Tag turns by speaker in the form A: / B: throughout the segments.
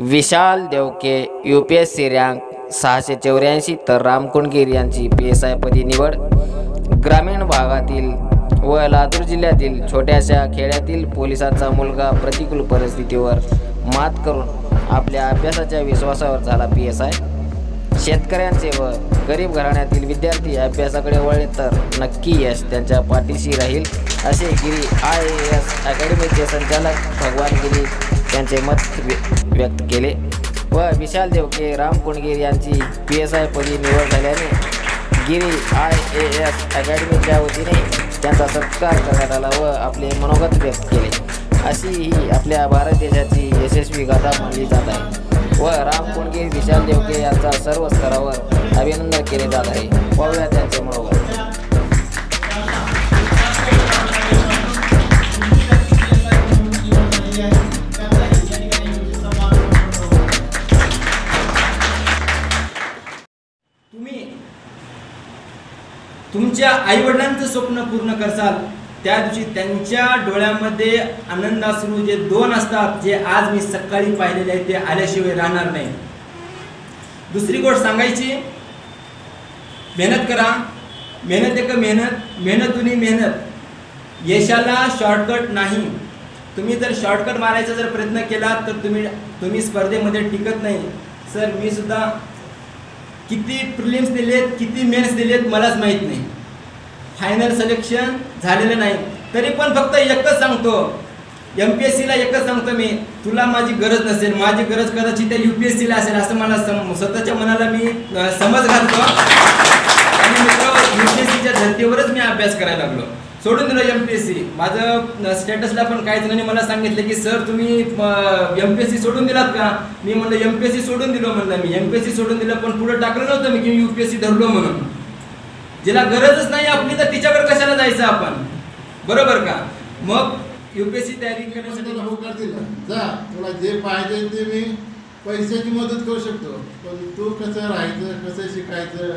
A: Vishal Devke U P S C rank सहाशे चौऱ्याऐंशी तर रामकुंडगिर यांची पी एस आय पदी निवड. ग्रामीण भागातील व लातूर जिल्ह्यातील छोट्याशा खेड्यातील पोलिसांचा मुलगा प्रतिकूल परिस्थितीवर मात करून आपल्या अभ्यासाच्या विश्वासावर झाला पी एस आय शेतकऱ्यांचे व गरीब घराण्यातील विद्यार्थी अभ्यासाकडे वळले तर नक्की यश त्यांच्या पाठीशी राहील असे गिरी आय ए एस अकॅडमीचे संचालक भगवान गिरी त्यांचे मत व्य- व्यक्त केले. व विशाल देवके राम कुणगीर यांची पी एस आय पदी निवड झाल्याने गिरी आय ए एस अकॅडमीच्या वतीने त्यांचा सत्कार करण्यात आला व आपले मनोगत व्यक्त केले. अशी ही आपल्या भारत देशाची यशस्वी गाथा मानली जात आहे. व राम कुणगीर विशाल देवके यांचा सर्व स्तरावर अभिनंदन केले जात आहे. पाहूया त्यांचे मनोगत.
B: तुमच्या आईवडिलांचं स्वप्न पूर्ण करसाल त्या दिवशी त्यांच्या डोळ्यामध्ये आनंदाश्रू जे दोन असतात जे आज मी सकाळी पाहिलेले आहेत ते आल्याशिवाय राहणार नाही. दुसरी गोष्ट सांगायची मेहनत करा. मेहनत एक मेहनत मेहनतुनी मेहनत. यशाला शॉर्टकट नाही. तुम्ही जर शॉर्टकट मारायचा जर प्रयत्न केला तर तुम्ही तुम्ही स्पर्धेमध्ये टिकत नाही. सर मी सुद्धा किती प्रिलिम्स दिलेत किती मेन्स दिलेत मलाच माहीत नाही. फायनल सिलेक्शन झालेलं नाही. तरी पण फक्त एकच सांगतो. एम पी एस सीला एकच सांगतो मी. तुला माझी गरज नसेल. माझी गरज कदाचित त्या यू पी एस सीला असेल असं मला सम स्वतःच्या मनाला मी समज घालतो. आणि मित्र यू पी एस सीच्या धर्तीवरच मी अभ्यास करायला लागलो. सोडून दिलं एम पी एस सी माझं स्टेटसला पण काही जणांनी मला सांगितलं की सर तुम्ही एम पी एस सी सोडून दिलात का? मी म्हणलं एम पी एस सी सोडून दिलो म्हणलं मी. एम पी एस सी सोडून दिलं पण पुढे टाकलं नव्हतं मी की यू पी एस सी धरलो म्हणून. जिला गरजच नाही आपली तर तिच्याकडे कशाला जायचं आपण? बरोबर का? मग यू पी एस
C: सी तयारी करण्यासाठी जा तुला जे पाहिजे ते मी पैशाची मदत करू शकतो. पण तू कसं राहायचं कसं शिकायचं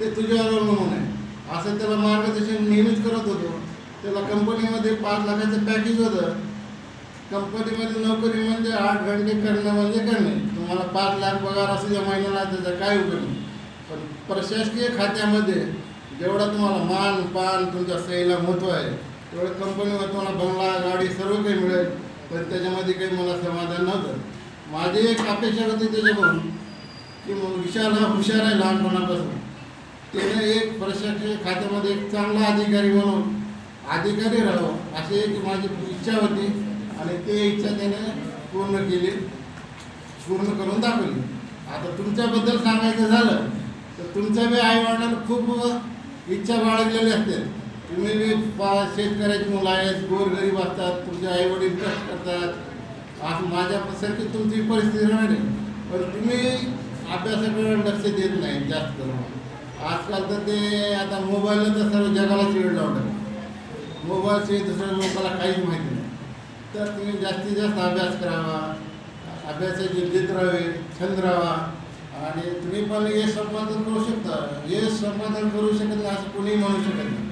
C: ते तुझ्यावर अवलंबून आहे. असं त्याला मार्गदर्शन नेहमीच करत होतो. त्याला कंपनीमध्ये पाच लाखाचं पॅकेज होतं. कंपनीमध्ये नोकरी म्हणजे आठ घंटे करणं म्हणजे करणे तुम्हाला पाच लाख पगार असू द्या महिन्याला त्याचा काय उपयोग नाही. पण प्रशासकीय खात्यामध्ये जेवढा तुम्हाला मान पान तुमच्या सहीला महत्त्व आहे तेवढं कंपनीमध्ये तुम्हाला बंगला गाडी सर्व काही मिळेल. पण त्याच्यामध्ये काही मला समाधान नव्हतं. माझी एक अपेक्षा होती त्याच्याकडून की मग विशाल हा हुशार आहे लहानपणापासून. त्याने एक प्रशासकीय खात्यामध्ये एक चांगला अधिकारी म्हणून अधिकारी राहावं अशी एक माझी इच्छा होती आणि ते इच्छा त्याने पूर्ण केली. पूर्ण करून दाखवली. आता तुमच्याबद्दल सांगायचं झालं तर तुमच्या बी आईवडिलांना खूप इच्छा बाळगलेली असते. तुम्ही बी पा शेतकऱ्याची मुलं आहेत गोरगरीब असतात तुमचे आईवडील कष्ट करतात. आज माझ्यासारखी तुमची परिस्थिती राहणे पण तुम्ही अभ्यासाकडे लक्ष देत नाही जास्त करून. आजकाल तर ते आता मोबाईलला तर सर्व जगाला वेळ लावतात. मोबाईलचे दुसऱ्या लोकांना काहीच माहिती नाही. तर तुम्ही जास्तीत जास्त अभ्यास करावा अभ्यासाची जिद्द राहावी छंद राहावा आणि तुम्ही पण हे संपादन करू शकता. हे संपादन करू शकत नाही असं कोणीही म्हणू शकत नाही.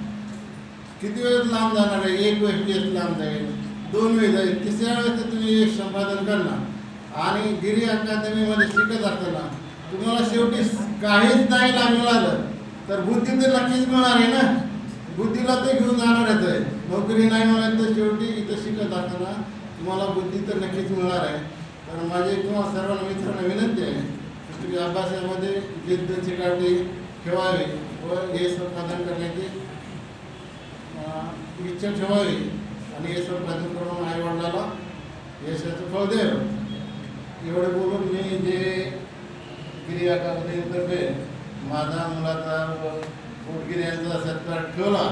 C: किती वेळ लांब जाणार आहे? एक वेळ यश लांब जाईल? दोन वेळ जाईल? तिसऱ्या वेळेस तर तुम्ही एक संपादन करणार. आणि गिरी अकादमीमध्ये शिकत असताना तुम्हाला शेवटी काहीच नाही लाभ मिळालं तर बुद्धी तर नक्कीच मिळणार आहे ना? बुद्धीला ते घेऊन जाणार आहे नोकरी नाही म्हणाल तर शेवटी इथं शिकत असताना तुम्हाला बुद्धी तर नक्कीच मिळणार आहे. तर माझे किंवा सर्वांना मित्रांना विनंती आहे की तुम्ही अभ्यासामध्ये जिद्द चिकाटी ठेवावी व हे संपादन करण्याची इच्छा ठेवावी आणि हे संपादन करून आईवडिलाला यशाचं फळ द्यावं. एवढं बोलून मी जे गिरी करते माझा मुलाचा व पोटगिरी यांचा सत्कार ठेवला.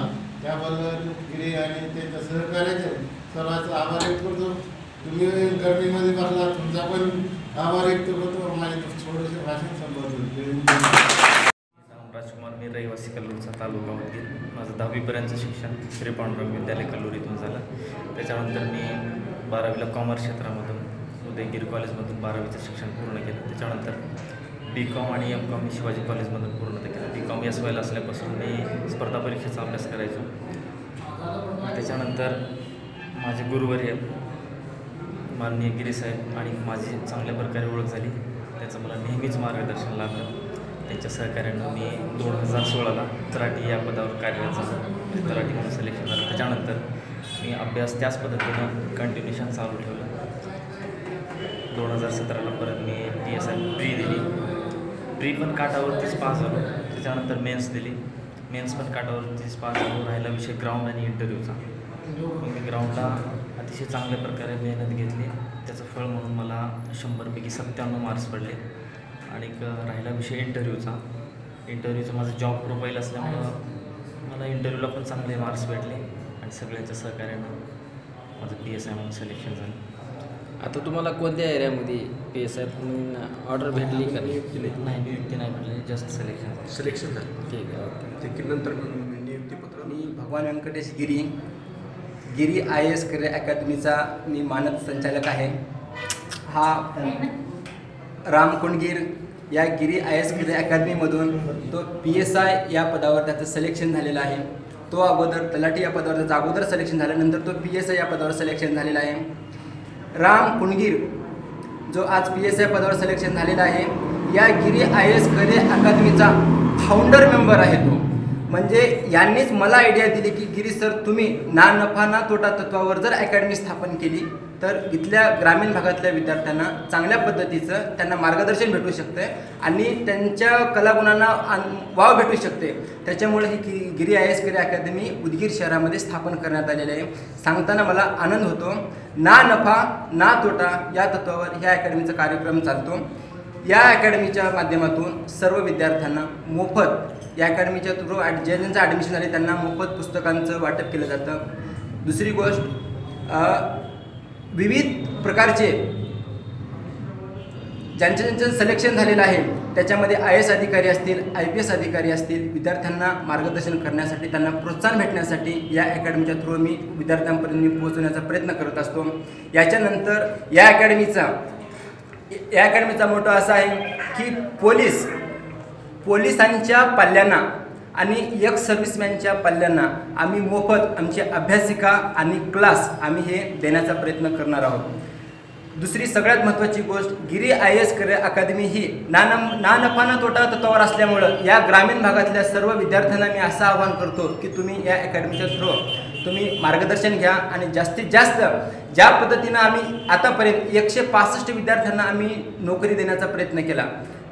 C: त्याबद्दल गिरी आणि त्यांच्या सहकार्याचे सर्वांचा आभार व्यक्त करतो. तुम्ही गर्दीमध्ये बसला तुमचा पण आभार व्यक्त करतो. माझे थोडेसे भाषण संबंध
D: राजकुमार मी रहिवासी कल्लूरचा तालुका माझं दहावीपर्यंतचं शिक्षण श्री पांडुरंग विद्यालय कल्लूरीतून झालं. त्याच्यानंतर मी बारावीला कॉमर्स क्षेत्रामधून उदयगिरी कॉलेजमधून बारावीचं शिक्षण पूर्ण केलं. त्याच्यानंतर बी कॉम आणि एम कॉम मी शिवाजी कॉलेजमधून पूर्ण कमी एस वायला असल्यापासून मी स्पर्धा परीक्षेचा अभ्यास करायचो. त्याच्यानंतर माझे गुरुवर्य माननीय गिरीसाहेब आणि माझी चांगल्या प्रकारे ओळख झाली. त्याचं मला नेहमीच मार्गदर्शन लाभलं त्यांच्या सहकार्यानं मी दोन हजार सोळाला तराटी या पदावर कार्यरत झालो. म्हणजे तराटी म्हणून सिलेक्शन झालं. त्याच्यानंतर मी अभ्यास त्याच पद्धतीनं कंटिन्युशन चालू ठेवलं. दोन हजार सतराला परत मी टी एस आय प्री दिली. प्री पण काटावरतीच पास झालो. त्याच्यानंतर मेन्स दिली. मेन्स पण काटावरतीच पास झालो राहिला विषय ग्राउंड आणि इंटरव्ह्यूचा मी ग्राउंडला अतिशय चांगल्या प्रकारे मेहनत घेतली. त्याचं फळ म्हणून मला शंभरपैकी सत्त्याण्णव मार्क्स पडले. आणि राहिला विषय इंटरव्ह्यूचा इंटरव्ह्यूचं माझं जॉब प्रोफाईल असल्यामुळं मला इंटरव्ह्यूला पण चांगले मार्क्स भेटले. आणि सगळ्यांच्या सहकार्यानं माझं पी एस आय म्हणून सिलेक्शन झालं.
A: आता तुम्हाला कोणत्या एरियामध्ये पी एस आय म्हणून ऑर्डर भेटली का नाही?
D: नाही. नियुक्ती नाही भेटली जस्ट सिलेक्शन
E: सिलेक्शन झालं.
A: ठीक आहे ओके.
E: नंतर नियुक्तीपत्र?
B: मी Bhagwan Venkatesh Giri. Giri I S career अकॅदमीचा मी मानद संचालक आहे. हा राम कोंडगीर या गिरी आय एस करिअर अकॅदमीमधून तो पी एस आय या पदावर त्याचं सिलेक्शन झालेलं आहे. तो अगोदर तलाठी या पदावर त्याचं अगोदर सिलेक्शन झाल्यानंतर तो पी एस आय या पदावर सिलेक्शन झालेला आहे. राम कुणगीर जो आज पी एस आय पदावर सिलेक्शन झालेला आहे या गिरी आय एस कले अकादमीचा फाउंडर मेंबर आहे तो. म्हणजे यांनीच मला आयडिया दिली की गिरी सर तुम्ही ना नफा ना तोटा तत्वावर जर अकॅडमी स्थापन केली तर इथल्या ग्रामीण भागातल्या विद्यार्थ्यांना चांगल्या पद्धतीचं त्यांना मार्गदर्शन भेटू शकते आणि त्यांच्या कलागुणांना आन- वाव भेटू शकते त्याच्यामुळे ही गि Giri I S Giri academy Udgir शहरामध्ये स्थापन करण्यात आलेली आहे. सांगताना मला आनंद होतो. ना नफा ना तोटा या तत्वावर ह्या अकॅडमीचा कार्यक्रम चालतो. या अकॅडमीच्या माध्यमातून सर्व विद्यार्थ्यांना मोफत या अकॅडमीच्या थ्रू ॲड जे ज्यांचं ॲडमिशन झाले त्यांना मोफत पुस्तकांचं वाटप केलं जातं. दुसरी गोष्ट विविध प्रकारचे ज्यांचं ज्यांचं सिलेक्शन झालेलं आहे त्याच्यामध्ये आय एस अधिकारी असतील आय पी एस अधिकारी असतील विद्यार्थ्यांना मार्गदर्शन करण्यासाठी त्यांना प्रोत्साहन भेटण्यासाठी या अकॅडमीच्या थ्रू मी विद्यार्थ्यांपर्यंत मी पोहोचवण्याचा प्रयत्न करत असतो. याच्यानंतर या अकॅडमीचा या अकॅडमीचा मोठा असा आहे की पोलीस पोलिसांच्या पाल्यांना आणि एक सर्व्हिसमॅनच्या पल्ल्यांना आम्ही मोफत आमची अभ्यासिका आणि क्लास आम्ही हे देण्याचा प्रयत्न करणार आहोत. दुसरी सगळ्यात महत्त्वाची गोष्ट Giri I S career academy ही ना ना नफा ना तोटा तत्वावर असल्यामुळं या ग्रामीण भागातल्या सर्व विद्यार्थ्यांना मी असं आवाहन करतो की तुम्ही या अकॅडमीच्या थ्रू तुम्ही मार्गदर्शन घ्या आणि जास्तीत जास्त ज्या पद्धतीनं आम्ही आतापर्यंत एकशे पासष्ट विद्यार्थ्यांना आम्ही नोकरी देण्याचा प्रयत्न केला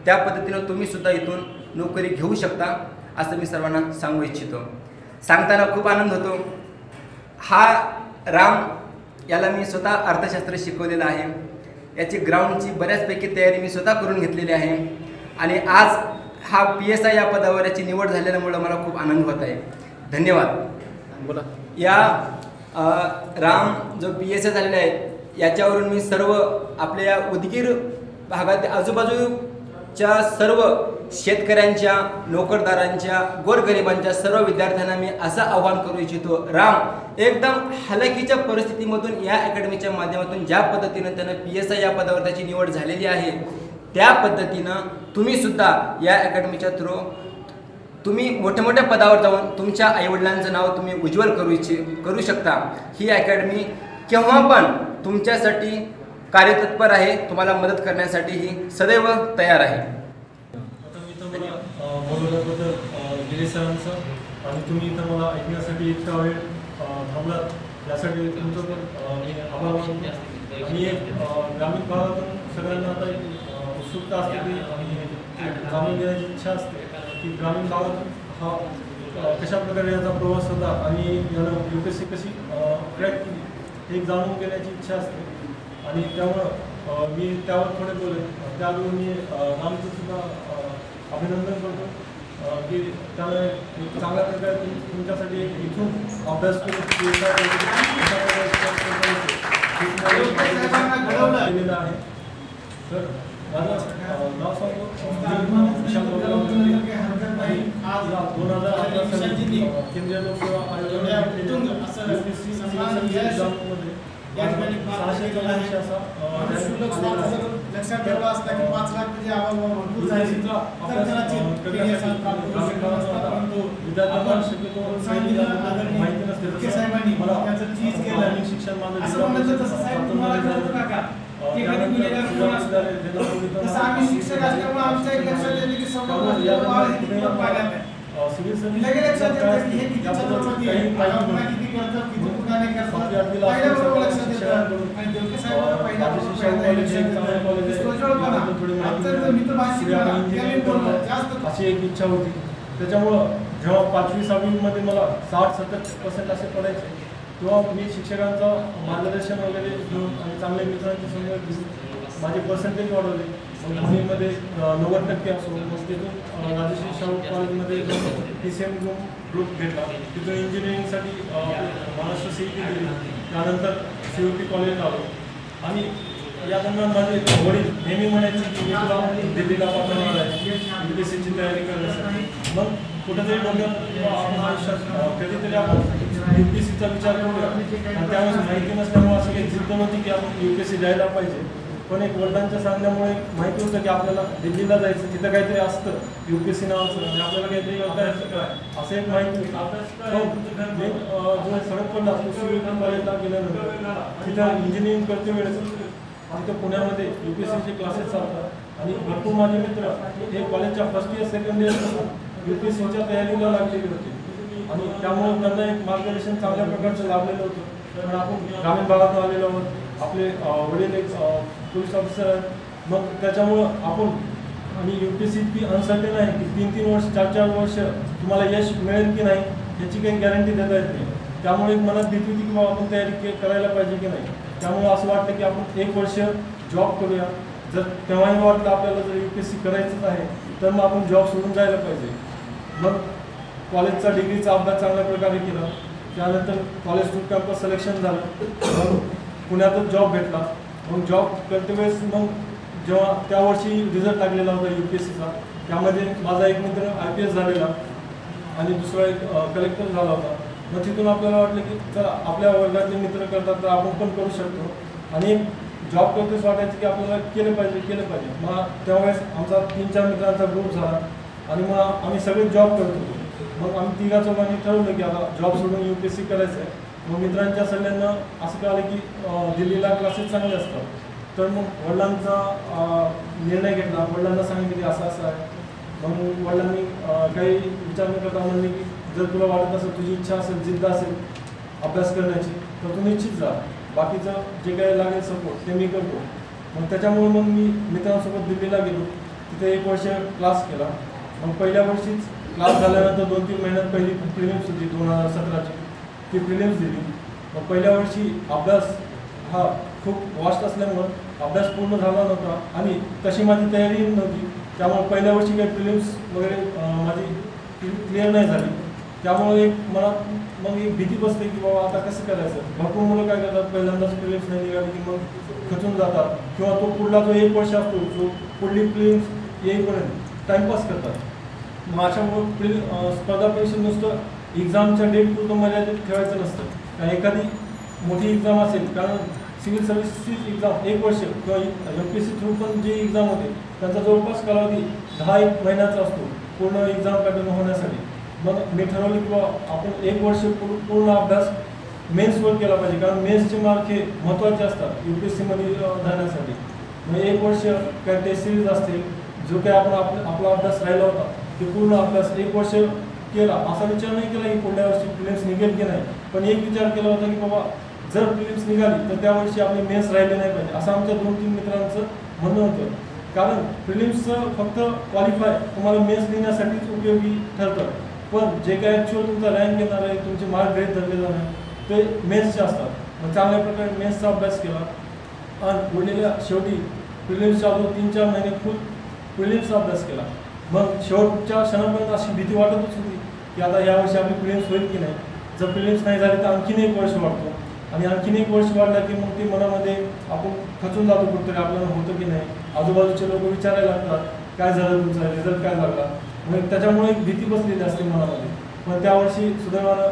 B: त्या पद्धतीनं तुम्ही सुद्धा इथून नोकरी घेऊ शकता. असं मी सर्वांना सांगू इच्छितो. सांगताना खूप आनंद होतो. हा राम याला मी स्वतः अर्थशास्त्र शिकवलेलं आहे. याची ग्राउंडची बऱ्याचपैकी तयारी मी स्वतः करून घेतलेली आहे. आणि आज हा पी एस आय या पदावर याची निवड झालेल्यामुळं मला खूप आनंद होत आहे. धन्यवाद.
A: बोला.
B: या अ, राम जो पी एस ए झालेले आहेत याच्यावरून मी सर्व आपल्या या उदगीर भागात आजूबाजूच्या सर्व शेतकऱ्यांच्या नोकरदारांच्या गोरगरिबांच्या सर्व विद्यार्थ्यांना मी असं आवाहन करू इच्छितो. राम एकदम हलकीच्या परिस्थितीमधून या अकॅडमीच्या माध्यमातून ज्या पद्धतीनं त्यानं पी एस आय या पदावर त्याची निवड झालेली आहे त्या पद्धतीनं तुम्ही सुद्धा या अकॅडमीच्या थ्रू तुम्ही मोठ्या मोठ्या पदावर जाऊन तुमच्या आईवडिलांचं नाव तुम्ही उज्ज्वल करू इच्छि करू शकता. ही अकॅडमी केव्हा पण तुमच्यासाठी कार्यतत्पर आहे तुम्हाला मदत करण्यासाठी ही सदैव तयार आहे
F: आता मी इथं मला अ, बोलवल्याबद्दल अ, सरांचं. आणि तुम्ही इथं मला ऐकण्यासाठी इतका वेळ थांबलात यासाठी तुमचं पण अ, मी आभार एक ग्रामीण भागातून सगळ्यांना आता एक उत्सुकता असते की आणि जाणून घेण्याची इच्छा असते की ग्रामीण भागात हा कशा प्रकारे याचा प्रवास होता आणि यानं यू पी एस सी कशी क्रॅक केली हे जाणून घेण्याची इच्छा असते. आणि त्यामुळं मी त्यावर थोडे बोलेन त्यावेळी मी रामचं सुद्धा अभिनंदन करतो. की एक चांगल्या प्रकारे तुम- तुमच्यासाठी एक इथून अभ्यास करून केलेलं आहे. तर माझं नाव सांगतो दोन हजार केंद्रीय लोकसेवा एक्झाममध्ये
G: या ठिकाणी
F: सहाशे चौऱ्याऐंशी असा.
G: लक्षात ठेवला असता की पाच लाख भरपूर झाली तर कदाचित. परंतु साहेबांनी त्याचं चीज केलं
F: शिक्षण
G: असं म्हणलं तसं साहेब तुम्हाला कळतं तसं आम्ही शिक्षक असल्यामुळे आमच्या एक लक्षात येते की समोर लगे लक्षात येतं हे किती आहे किती करतात किती
F: अशी एक इच्छा होती. त्याच्यामुळं जेव्हा पाचवी सहावीमध्ये मला साठ सत्तर पर्सेंट असे पडायचे तेव्हा मी शिक्षकांचं मार्गदर्शन वगैरे घेऊन आणि चांगल्या मित्रांच्या समोर माझे पर्सेंटेज वाढवले. मग नव्वद टक्के असो मग तिथून राजश्री शाहू कॉलेजमध्ये पी सी एम ग्रुप घेतला तिथून इंजिनिअरिंगसाठी महाराष्ट्र सी पी दिली. त्यानंतर सी यू पी कॉलेज आलो आणि या दरम्यान माझे वडील नेहमी म्हणायचे की मी तुला दिल्लीला पाठवणार आहे यू पी ची तयारी करण्यासाठी. मग कुठेतरी डोक्यात किंवा आपण आयुष्यात कधीतरी आपण यू पी सीचा विचार करूया. आणि त्यावेळेस माहिती नसल्यामुळे असं काही जिद्द नव्हती की आपण यू पी सी द्यायला पाहिजे. पण एक वडिलांच्या सांगण्यामुळे माहिती होतं की आपल्याला दिल्लीला जायचं तिथं काहीतरी असतं. यू पी सी नावाचं आणि म्हणजे आपल्याला काहीतरी करता येतं काय असं एक माहिती होती. हो. जो सडक पडला तो शिवविक्रम कॉलेजला गेल्यानंतर. तिथं इंजिनिअरिंग करते वेळेस. आमच्या पुण्यामध्ये यू पी सीचे क्लासेस चालतात. आणि भरपूर माझे मित्र हे कॉलेजच्या first year second year U P सीच्या तयारीला लागलेले होते. आणि त्यामुळे त्यांना एक मार्गदर्शन चांगल्या प्रकारचं लाभलेलं होतं. कारण आपण ग्रामीण भागातून आलेलो आहोत. आपले वडील एक पोलीस ऑफिसर आहेत. मग त्याच्यामुळं आपण आणि यू पी सी इतकी अनसर्टेन आहे की तीन तीन वर्ष चार चार वर्ष तुम्हाला यश मिळेल की नाही याची काही गॅरंटी देता येत नाही. त्यामुळे एक मनात भीती होती की बाबा आपण तयारी के- करायला पाहिजे की नाही. त्यामुळे असं वाटतं की आपण एक वर्ष जॉब करूया. जर तेव्हाही वाटलं आपल्याला जर यू पी एस सी करायचंच आहे तर मग आपण जॉब सोडून जायला पाहिजे. मग कॉलेजचा डिग्रीचा अभ्यास चांगल्या प्रकारे केला. त्यानंतर कॉलेज टू कॅम्पस सिलेक्शन झालं. मग पुण्यातच जॉब भेटला. मग जॉब करते वेळेस मग जेव्हा त्या वर्षी रिझल्ट लागलेला होता यू पी एस सीचा त्यामध्ये माझा एक मित्र आय पी एस झालेला आणि दुसरा एक कलेक्टर झाला होता. मग तिथून आपल्याला वाटलं की चला आपल्या वर्गातले मित्र करतात तर आपण पण करू शकतो. आणि जॉब करतेच वाटायचं की आपल्याला केलं पाहिजे केलं पाहिजे. मग त्यावेळेस आमचा तीन चार मित्रांचा ग्रुप झाला आणि मग आम्ही सगळे जॉब करत होतो. मग आम्ही तिघा चौघांनी ठरवलं की आता जॉब सोडून यू पी एस सी करायचं आहे. मग मित्रांच्या सगळ्यांना असं कळालं की दिल्लीला क्लासेस चांगले असतात. तर मग वडिलांचा निर्णय घेतला. वडिलांना सांगितलं की असं असं आहे. मग वडिलांनी काही विचार न करता म्हणले की जर तुला वाटत असेल तुझी इच्छा असेल जिद्द असेल अभ्यास करण्याची तर तू निश्चित जा. बाकीचं जे काही लागेल सपोर्ट ते मी करतो. मग त्याच्यामुळे मग मी मित्रांसोबत दिल्लीला गेलो. तिथे एक वर्ष क्लास केला. मग पहिल्या वर्षीच क्लास झाल्यानंतर दोन तीन महिन्यात पहिली प्रिलिम्स होती दोन हजार सतराची. ती प्रिलिम्स दिली. मग पहिल्या वर्षी अभ्यास हा खूप वास्ट असल्यामुळं अभ्यास पूर्ण झाला नव्हता आणि तशी माझी तयारी नव्हती. त्यामुळे पहिल्या वर्षी काही प्रिलिम्स वगैरे माझी क्लिअर नाही झाली. त्यामुळे एक मला मग एक भीती बसते की बाबा आता कसं करायचं? भरपूर मुलं काय करतात? पहिल्यांदाच प्रिलिम्स नाही निघाली की मग खचून जातात. किंवा तो पुढला जो एक वर्ष असतो जो पुढली प्रिलिम्स येईपर्यंत टाइमपास करतात. मग अशामुळं प्रि स्पर्धा परीक्षा नुसतं एक्झामच्या डेट पूर्ण मर्यादित ठेवायचं नसतं. कारण एखादी मोठी एक्झाम असेल कारण सिव्हिल सर्व्हिसेस एक्झाम एक वर्ष किंवा एम पी सी थ्रू पण जे एक्झाम होते त्यांचा जवळपास कालावधी दहा एक महिन्याचा असतो पूर्ण एक्झाम पॅटर्न होण्यासाठी. मग मी ठरवलं की बा आपण एक वर्ष पूर्ण पूर्ण अभ्यास मेन्सवर केला पाहिजे कारण मेन्सचे मार्क हे महत्त्वाचे असतात यू पी एस सीमध्ये जाण्यासाठी मग एक वर्ष काय टेस्ट सिरीज असतील जो काही आपण आपला अभ्यास राहिला होता ते पूर्ण अभ्यास एक वर्ष केला. असा विचार नाही केला की पुढल्या वर्षी प्रिलिम्स निघेल की नाही. पण एक विचार केला होता की बाबा जर प्रिलिम्स निघाली तर त्या वर्षी आपले मेन्स राहिले नाही पाहिजे. असं आमच्या दोन तीन मित्रांचं म्हणणं होतं. कारण प्रिलिम्सचं फक्त क्वालिफाय तुम्हाला मेन्स लिहिण्यासाठीच उपयोगी ठरतं. पण जे काय ॲक्च्युअल तुमचा रँक येणार आहे तुमचे मार्क ग्रेड धरले जाणार ते मेन्सचे असतात. मग चांगल्या प्रकारे मेन्सचा अभ्यास केला. आणि उरलेल्या शेवटी प्रिलिम्सच्या अगोदर तीन चार महिने फुल प्रिलिम्सचा अभ्यास केला. मग शेवटच्या क्षणापर्यंत अशी भीती वाटतच होती की आता यावर्षी आपली प्रिलिम्स होईल की नाही? जर प्रिलिम्स नाही झाली तर आणखीन एक वर्ष वाढतो. आणि आणखीन एक वर्ष वाढला की मग ते मनामध्ये आपण खचून जातो कुठतरी आपल्याला होतं की नाही? आजूबाजूचे लोक विचारायला लागतात काय झालं तुमचा? रिझल्ट काय लागला? मग त्याच्यामुळे एक भीती बसलेली असते मनामध्ये. पण त्या वर्षी सुदैवानं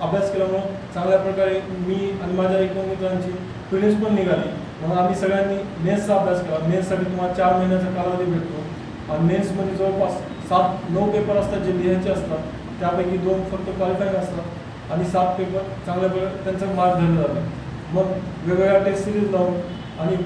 F: अभ्यास केल्यामुळं चांगल्या प्रकारे मी आणि माझ्या एक दोन मित्रांची प्रिलिम्स पण निघाली. म्हणून आम्ही सगळ्यांनी मेन्सचा अभ्यास केला. मेन्ससाठी तुम्हाला चार महिन्याचा कालावधी भेटतो. मेन्समध्ये जवळपास सात नऊ पेपर असतात जे लिहायचे असतात. त्यापैकी दोन फक्त क्वालिफाईंग असतात. आणि सात पेपर चांगल्या प्रकारे त्यांचं मार्क धरलं जातं मग वेगवेगळ्या टेस्ट सिरीज लावून आणि